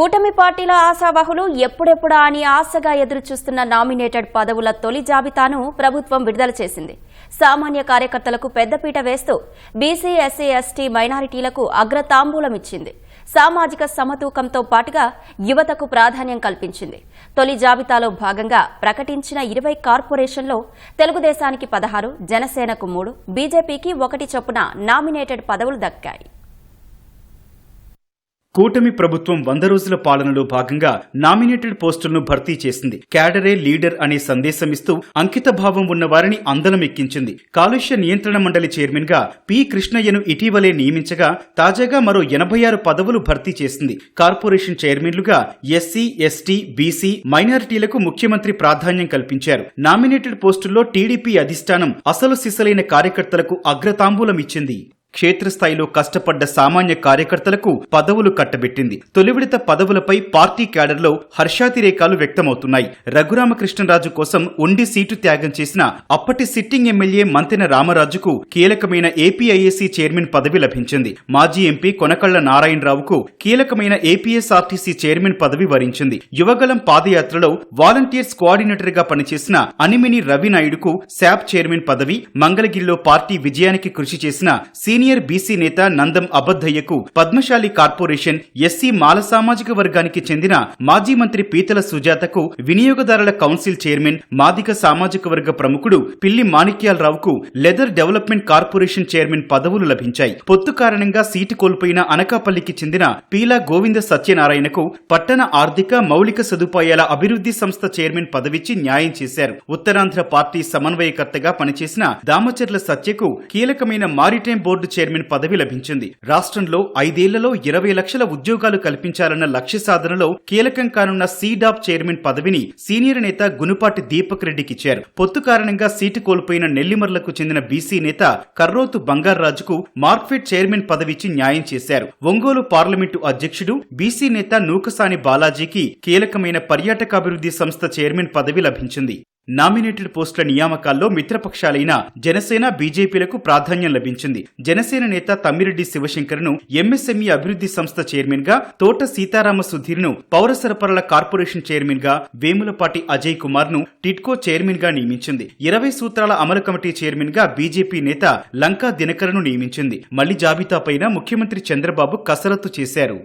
కూటమి పార్టీల ఆశావాహులు ఎప్పుడెప్పుడా అని ఆశగా ఎదురుచూస్తున్న నామినేటెడ్ పదవుల తొలి జాబితాను ప్రభుత్వం విడుదల చేసింది. సామాన్య కార్యకర్తలకు పెద్దపీట వేస్తూ బీసీ ఎస్సీ ఎస్టీ మైనారిటీలకు అగ్రతాంబూలం ఇచ్చింది. సామాజిక సమతూకంతో పాటుగా యువతకు ప్రాధాన్యం కల్పించింది. తొలి జాబితాలో భాగంగా ప్రకటించిన ఇరవై కార్పొరేషన్లో తెలుగుదేశానికి పదహారు జనసేనకు మూడు బీజేపీకి ఒకటి చొప్పున నామినేటెడ్ పదవులు దక్కాయి. కూటమి ప్రభుత్వం వంద రోజుల పాలనలో భాగంగా నామినేటెడ్ పోస్టులను భర్తీ చేసింది. క్యాడరే లీడర్ అనే సందేశం ఇస్తూ అంకిత భావం ఉన్న వారిని అందలం ఎక్కించింది కాలుష్య నియంత్రణ మండలి చైర్మన్గా పి. కృష్ణయ్యను ఇటీవలే నియమించగా తాజాగా మరో ఎనభై ఆరు పదవులు భర్తీ చేసింది. కార్పొరేషన్ చైర్మన్లుగా ఎస్సీ ఎస్టీ బీసీ మైనారిటీలకు ముఖ్యమంత్రి ప్రాధాన్యం కల్పించారు. నామినేటెడ్ పోస్టుల్లో టీడీపీ అధిష్టానం అసలు సిసలైన కార్యకర్తలకు అగ్రతాంబూలం ఇచ్చింది క్షేత్రస్థాయిలో కష్టపడ్డ సామాన్య కార్యకర్తలకు పదవులు కట్టబెట్టింది. తొలి విడత పదవులపై పార్టీ క్యాడర్లో హర్షాతిరేకాలు వ్యక్తమవుతున్నాయి. రఘురామకృష్ణరాజు కోసం ఉండి సీటు త్యాగం చేసిన అప్పటి సిట్టింగ్ ఎమ్మెల్యే మంతెన రామరాజుకు కీలకమైన ఏపీఐఏసీ చైర్మన్ పదవి లభించింది. మాజీ ఎంపీ కొనకళ్ళ నారాయణరావుకు కీలకమైన ఏపీఎస్ఆర్టీసీ చైర్మన్ పదవి వరించింది. యువగలం పాదయాత్రలో వాలంటీర్స్ కోఆర్డినేటర్గా పనిచేసిన అనిమిని రవి నాయుడుకు శాప్ చైర్మన్ పదవి మంగళగిరిలో పార్టీ విజయానికి కృషి చేసిన సీనియర్ బీసీ నేత నందం అబద్దయ్యకు పద్మశాలి కార్పొరేషన్ ఎస్సీ మాల సామాజిక వర్గానికి చెందిన మాజీ మంత్రి పీతల సుజాతకు వినియోగదారుల కౌన్సిల్ చైర్మన్ మాదిక సామాజిక వర్గ ప్రముఖుడు పిల్లి మాణిక్యాలరావుకు లెదర్ డెవలప్మెంట్ కార్పొరేషన్ చైర్మన్ పదవులు లభించాయి. పొత్తు కారణంగా సీటు కోల్పోయిన అనకాపల్లికి చెందిన పీలా గోవింద సత్యనారాయణకు పట్టణ ఆర్థిక మౌలిక సదుపాయాల అభివృద్ధి సంస్థ చైర్మన్ పదవిచ్చి న్యాయం చేశారు. ఉత్తరాంధ్ర పార్టీ సమన్వయకర్తగా పనిచేసిన దామచర్ల సత్యకు కీలకమైన మారిటైమ్ బోర్డు బోర్డు చైర్మన్ పదవి లభించింది. రాష్ట్రంలో ఐదేళ్ళలో ఇరవై లక్షల ఉద్యోగాలు కల్పించాలన్న లక్ష్య సాధనలో కీలకం కానున్న సీడాప్ చైర్మన్ పదవిని సీనియర్ నేత గునుపాటి దీపక్ రెడ్డికి ఇచ్చారు. పొత్తు కారణంగా సీటు కోల్పోయిన నెల్లిమర్లకు చెందిన బీసీ నేత కర్రోతు బంగారాజుకు మార్క్ఫెడ్ చైర్మన్ పదవిచ్చి న్యాయం చేశారు. ఒంగోలు పార్లమెంటు అధ్యక్షుడు బీసీ నేత నూకసాని బాలాజీకి కీలకమైన పర్యాటకాభివృద్ధి సంస్థ చైర్మన్ పదవి లభించింది. నామినేటెడ్ పోస్టుల నియామకాల్లో మిత్రపక్షాలైన జనసేన బీజేపీలకు ప్రాధాన్యం లభించింది. జనసేన నేత తమ్మిరెడ్డి శివశంకర్ను ఎంఎస్ఎంఈ అభివృద్ధి సంస్థ చైర్మన్గా తోట సీతారామ సుధీర్ను పౌర సరఫరాల కార్పొరేషన్ చైర్మన్గా వేములపాటి అజయ్ కుమార్ను టిట్కో చైర్మన్గా నియమించింది. ఇరవై సూత్రాల అమలు కమిటీ చైర్మన్గా బీజేపీ నేత లంకా దినకరను నియమించింది. మళ్ళీ జాబితాపైన ముఖ్యమంత్రి చంద్రబాబు కసరత్తు చేశారు.